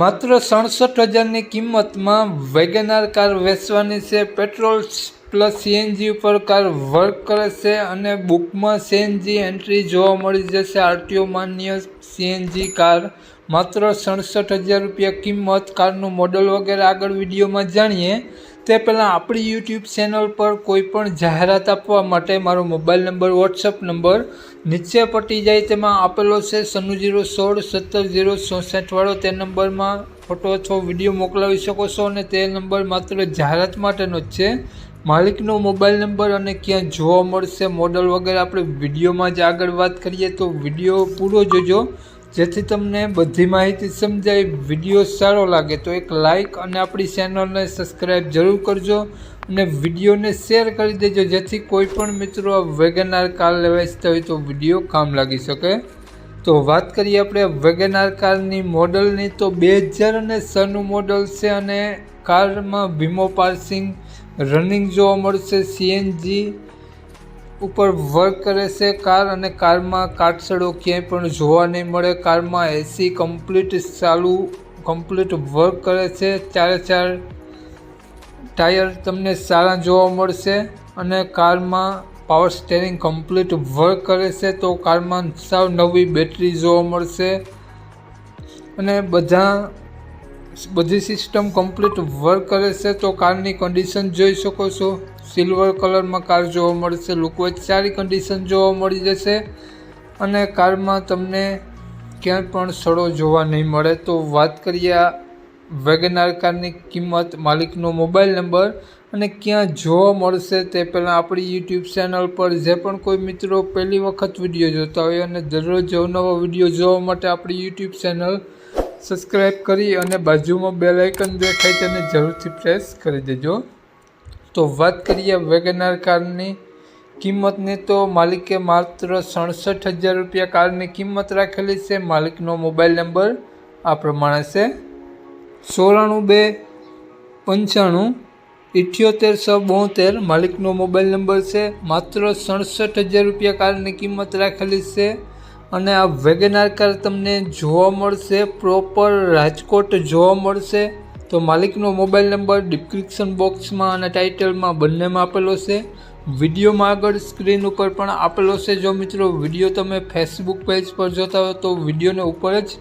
માત્ર સડસઠ હજારની કિંમતમાં વેગેનાર કાર વેચવાની છે, પેટ્રોલ પ્લસ સીએનજી ઉપર કાર વર્ક કરે છે અને બુકમાં સીએનજી એન્ટ્રી જોવા મળી જશે. આરટીઓ માન્ય સીએનજી કાર માત્ર સડસઠ હજાર રૂપિયા કિંમત. કારનું મોડલ વગેરે આગળ વિડીયોમાં જાણીએ. તે પહેલાં આપણી યુટ્યુબ ચેનલ પર કોઈ પણ જાહેરાત આપવા માટે મારો મોબાઈલ નંબર વોટ્સઅપ નંબર નીચે પટી જાય તેમાં આપેલો છે સનુ જીરો સોળ સત્તર જીરો ચોસઠવાળો. તે નંબરમાં ફોટો અથવા વીડિયો મોકલાવી શકો છો અને તે નંબર માત્ર જાહેરાત માટેનો જ છે. માલિકનો મોબાઈલ નંબર અને ક્યાં જોવા મળશે મોડલ વગેરે આપણે વિડીયોમાં જ આગળ વાત કરીએ તો વીડિયો પૂરો જોજો. જેથી તમને બધી માહિતી સમજાય, વીડિયો સારો લાગે તો એક લાઇક અને આપણી ચેનલને સબસ્ક્રાઈબ જરૂર કરજો અને વિડીયોને શેર કરી દેજો જેથી કોઈ પણ મિત્રો આ વેગનાર કાર લેવા ઇચ્છતા હોય તો વીડિયો કામ લાગી શકે. તો વાત કરીએ આપણે વેગેનાર કારની મોડલની તો બે હજાર અને છનું મોડલ છે અને કારમાં વીમો પાર્સિંગ રનિંગ જોવા મળશે સીએનજી ઉપર વર્ક કરે છે. કાર અને કારમાં કાટસડો ક્યાંય પણ જોવા નહીં મળે. કારમાં એસી કમ્પ્લીટ ચાલુ કમ્પ્લીટ વર્ક કરે છે. ચારે ચાર ટાયર તમને સારા જોવા મળશે અને કારમાં પાવર સ્ટેરિંગ કમ્પ્લીટ વર્ક કરે છે તો કારમાં સાવ નવી બેટરી જોવા મળશે. અને બધા બધી સિસ્ટમ કમ્પ્લીટ વર્ક કરે છે તો કારની કન્ડિશન જોઈ શકો છો. સિલ્વર કલરમાં કાર જોવા મળશે લુકવાઇઝ સારી કન્ડિશન જોવા મળી જશે અને કારમાં તમને ક્યાંય પણ સડો જોવા નહીં મળે. તો વાત કરીએ આ વેગનાર કારની કિંમત, માલિકનો મોબાઈલ નંબર અને ક્યાં જોવા મળશે તે પહેલાં આપણી યુટ્યુબ ચેનલ પર જે પણ કોઈ મિત્રો પહેલી વખત વીડિયો જોતા હોય અને દરરોજ અવનવા વીડિયો જોવા માટે આપણી યુટ્યુબ ચેનલ સબસ્ક્રાઈબ કરી અને બાજુમાં બેલ આઇકન દેખાય તેને જરૂરથી પ્રેસ કરી દેજો. તો વાત કરીએ વેગનાર કારની કિંમતની તો માલિકે માત્ર સડસઠ હજાર રૂપિયા કારની કિંમત રાખેલી છે. માલિકનો મોબાઈલ નંબર આ પ્રમાણે છે. સોળાણું બે પંચાણું ઇઠ્યોતેર સો બોતેર માલિકનો મોબાઈલ નંબર છે. માત્ર સડસઠ હજાર રૂપિયા કારની કિંમત રાખેલી છે. અને આ વેગનાર કાર તમને જોવા મળશે. પ્રોપર રાજકોટ જોવા મળશે. તો માલિકનો મોબાઈલ નંબર ડિસ્ક્રિપ્શન બોક્સમાં અને ટાઇટલમાં બંનેમાં આપેલો છે. વિડીયોમાં આગળ સ્ક્રીન ઉપર પણ આપેલો છે. જો મિત્રો વીડિયો તમે ફેસબુક પેજ પર જોતા હો તો વિડીયોને ઉપર જ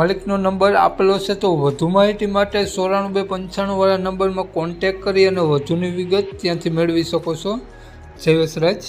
માલિકનો નંબર આપેલો છે. તો વધુ માહિતી માટે ચોરાણું બે પંચાણુંવાળા નંબરમાં કોન્ટેક કરી અને વધુની વિગત ત્યાંથી મેળવી શકો છો. જય વસરાજ.